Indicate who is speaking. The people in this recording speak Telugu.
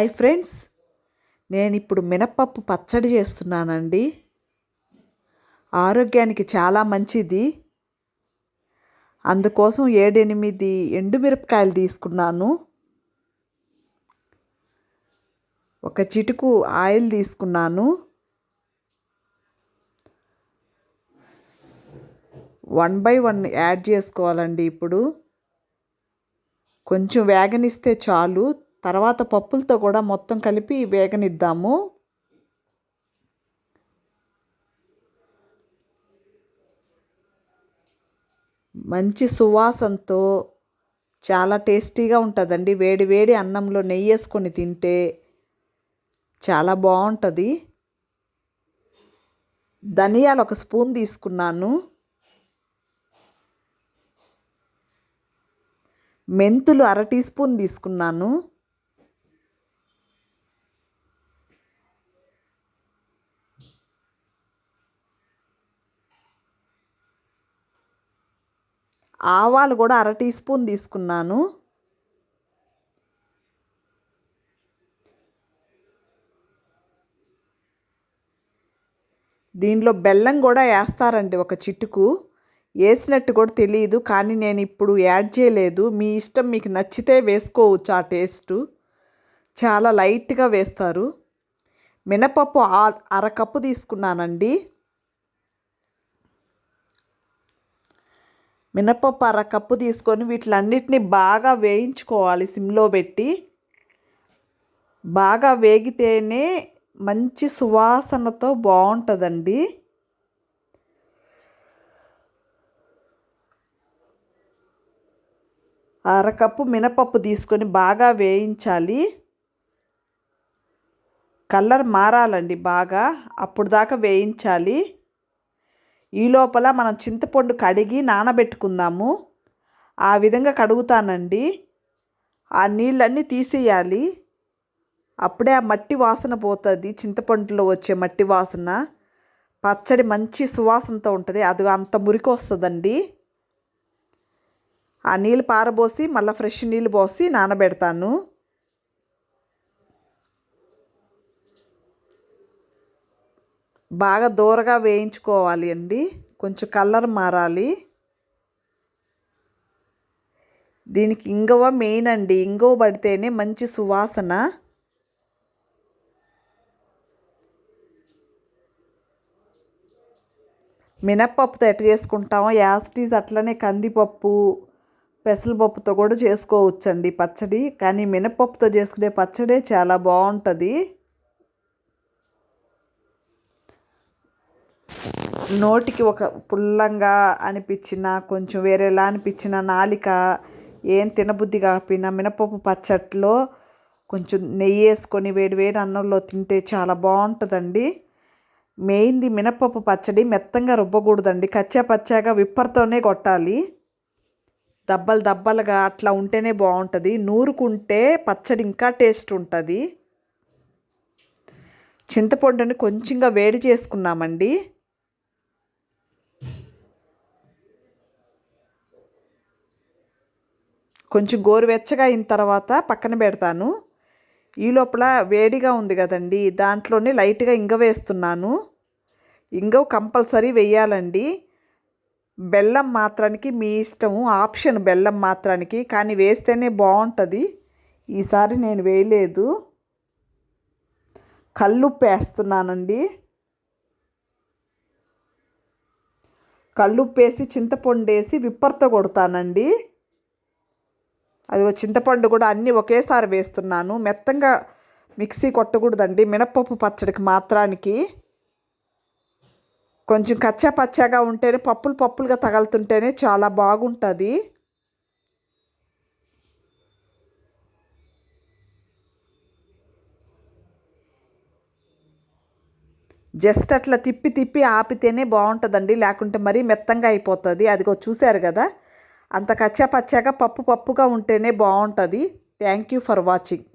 Speaker 1: Hi friends. నేను ఇప్పుడు మినప్పప్పు పచ్చడి చేస్తున్నానండి. ఆరోగ్యానికి చాలా మంచిది. అందుకోసం ఏడెనిమిది ఎండుమిరపకాయలు తీసుకున్నాను. ఒక చిటుకు ఆయిల్ తీసుకున్నాను. వన్ బై వన్ యాడ్ చేసుకోవాలండి ఇప్పుడు. కొంచెం వేగనిస్తే చాలు. తర్వాత పప్పులతో కూడా మొత్తం కలిపి వేగనిద్దాము. మంచి సువాసనతో చాలా టేస్టీగా ఉంటుందండి. వేడి వేడి అన్నంలో నెయ్యి వేసుకొని తింటే చాలా బాగుంటుంది. ధనియాలు ఒక స్పూన్ తీసుకున్నాను. మెంతులు అర టీ స్పూన్ తీసుకున్నాను. ఆవాలు కూడా అర టీ స్పూన్ తీసుకున్నాను. దీనిలో బెల్లం కూడా వేస్తారండి ఒక చిటుకు. వేసినట్టు కూడా తెలియదు కానీ నేను ఇప్పుడు యాడ్ చేయలేదు. మీ ఇష్టం మీకు నచ్చితే వేసుకోవచ్చు ఆ టేస్ట్. చాలా లైట్గా వేస్తారు. మినపప్పు అర కప్పు తీసుకున్నానండి. మినపప్పు అరకప్పు తీసుకొని వీటిలన్నిటిని బాగా వేయించుకోవాలి సిమ్లో పెట్టి. బాగా వేగితేనే మంచి సువాసనతో బాగుంటుందండి. అరకప్పు మినపప్పు తీసుకొని బాగా వేయించాలి. కలర్ మారాలండి బాగా. అప్పుడు దాకా వేయించాలి. ఈ లోపల మనం చింతపండు కడిగి నానబెట్టుకుందాము. ఆ విధంగా కడుగుతానండి. ఆ నీళ్ళన్నీ తీసేయాలి. అప్పుడే ఆ మట్టి వాసన పోతుంది చింతపండులో వచ్చే మట్టి వాసన. పచ్చడి మంచి సువాసనతో ఉంటుంది అది అంత మురికి వస్తుందండి ఆ నీళ్ళు పారబోసి మళ్ళీ ఫ్రెష్ నీళ్ళు పోసి నానబెడతాను. బాగా దూరగా వేయించుకోవాలి అండి. కొంచెం కలర్ మారాలి. దీనికి ఇంగవ మెయిన్ అండి. ఇంగవ పడితేనే మంచి సువాసన. మినప్పప్పుతో ఎట్ట చేసుకుంటామో యాస్టీస్ అట్లనే కందిపప్పు పెసరపప్పుతో కూడా చేసుకోవచ్చండి పచ్చడి. కానీ మినపప్పుతో చేసుకునే పచ్చడే చాలా బాగుంటుంది. నోటికి ఒక పుల్లంగా అనిపించిన కొంచెం వేరేలా అనిపించిన నాలిక ఏం తినబుద్ధి కాకపోయినా మినపప్పు పచ్చట్లో కొంచెం నెయ్యి వేసుకొని వేడి వేడి అన్నంలో తింటే చాలా బాగుంటుందండి. మెయిన్ది మినపప్పు పచ్చడి మెత్తంగా రుబ్బకూడదండి. కచ్చా పచ్చాగా విప్పర్తోనే కొట్టాలి. దబ్బలు దబ్బలుగా అట్లా ఉంటేనే బాగుంటుంది. నూరుకుంటే పచ్చడి ఇంకా టేస్ట్ ఉంటుంది. చింతపండుని కొంచెంగా వేడి చేసుకున్నామండి. కొంచెం గోరువెచ్చగా అయిన తర్వాత పక్కన పెడతాను. ఈ లోపల వేడిగా ఉంది కదండి దాంట్లోనే లైట్గా ఇంగ వేస్తున్నాను. ఇంగ కంపల్సరీ వేయాలండి. బెల్లం మాత్రానికి మీ ఇష్టము ఆప్షన్ బెల్లం మాత్రానికి కానీ వేస్తేనే బాగుంటుంది ఈసారి నేను వేయలేదు. కళ్ళుప్పు వేస్తున్నానండి. కల్లుప్పు వేసి చింతపండు వేసి విప్పర్తో కొడతానండి. అది చింతపండు కూడా అన్నీ ఒకేసారి వేస్తున్నాను. మెత్తంగా మిక్సీ కొట్టకూడదండి. మినప్పప్పు పచ్చడికి మాత్రానికి. కొంచెం కచ్చా పచ్చాగా ఉంటేనే పప్పులు పప్పులుగా తగలుతుంటేనే చాలా బాగుంటుంది. జస్ట్ అట్లా తిప్పి తిప్పి ఆపితేనే బాగుంటుందండి. లేకుంటే మరీ మెత్తంగా అయిపోతుంది. అదిగో చూశారు కదా? అంత కచ్చా పచ్చాగా పప్పు పప్పుగా ఉంటేనే బాగుంటుంది. Thank you for watching